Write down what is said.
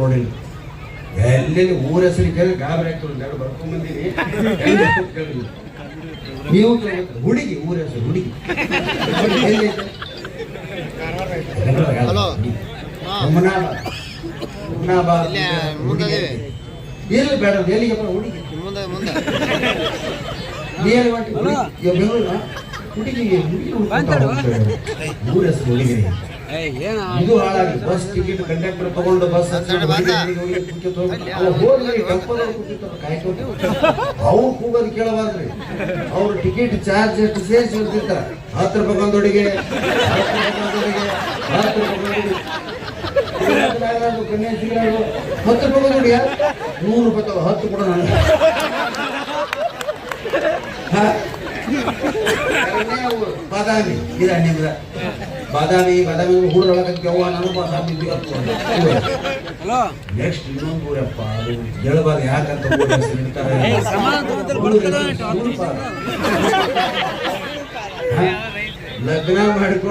ನೋಡಿಲ್ಲ. ಎಲ್ಲಿ ಊರ ಹೆಸರು ಕೇಳಿ ಗಾಬರಿ ಆಗ್ತದೆ ಎರಡು ಬರ್ಕೊಂಡ್ ಬಂದೀನಿ. ಎಲ್ಲಿ ಹೆಸ್ರು ನೀವು ಹುಡುಗಿ ಊರ ಹೆಸರು ಹುಡುಗಿ. ಎಲ್ಲಿ. ಬೇಡ ಎಲ್ಲಿಗೆ ಬರೋ ಹುಡುಗಿ? ಹುಡುಗಿ ಹುಡುಗಿಗೆ ಹುಡುಗಿ ಊರ ಹೆಸರು ಹುಡುಗಿ. ಇದು ಹಾಳಾಗಿ ಬಸ್ ಟಿಕೆಟ್ ಕಂಡಕ್ಟರ್ ತಗೊಂಡು ಬಸ್. ಅವ್ರು ಕೂಗೋದು ಕೇಳಬಾರ್ದ್ರಿ. ಅವ್ರು ಟಿಕೆಟ್ ಚಾರ್ಜ್ ಎಷ್ಟು ಸೇರಿಸಿ ಇರ್ತಿರ್ತಾರ ಹತ್ತು ರೂಪಾಯಿ ಬಂದೊಡಿಗೆ ಹತ್ತು ರೂಪಾಯಿ ಬಂದೊಡಿಗೆ ಹತ್ತು ರೂಪಾಯಿ ಬಂದೊಡಿಗೆ ಹತ್ತು ರೂಪಾಯಿ ಬಂದೊಡಿಯ ನೂರು ರೂಪಾಯಿ ತಗೋ ಹತ್ತು ಕೂಡ ನಾನು ಬಾದಾಮಿ. ಇದ ನಿಮ್ದ ಬಾದಾಮಿ ಬಾದಾಮಿ ಹುಡುಗ ಅವ್ವ ನಾನು ಬಾದಾಮಿ ನೆಕ್ಸ್ಟ್ ಇನ್ನೊಂದು ಊರಪ್ಪ ಅದು ಹೇಳಬಾರ್ದು ಯಾಕಂತ ಊರ ಹೆಸರು ಇಡ್ತಾರೆ. ಲಗ್ನ ಮಾಡ್ಕೊಂಡು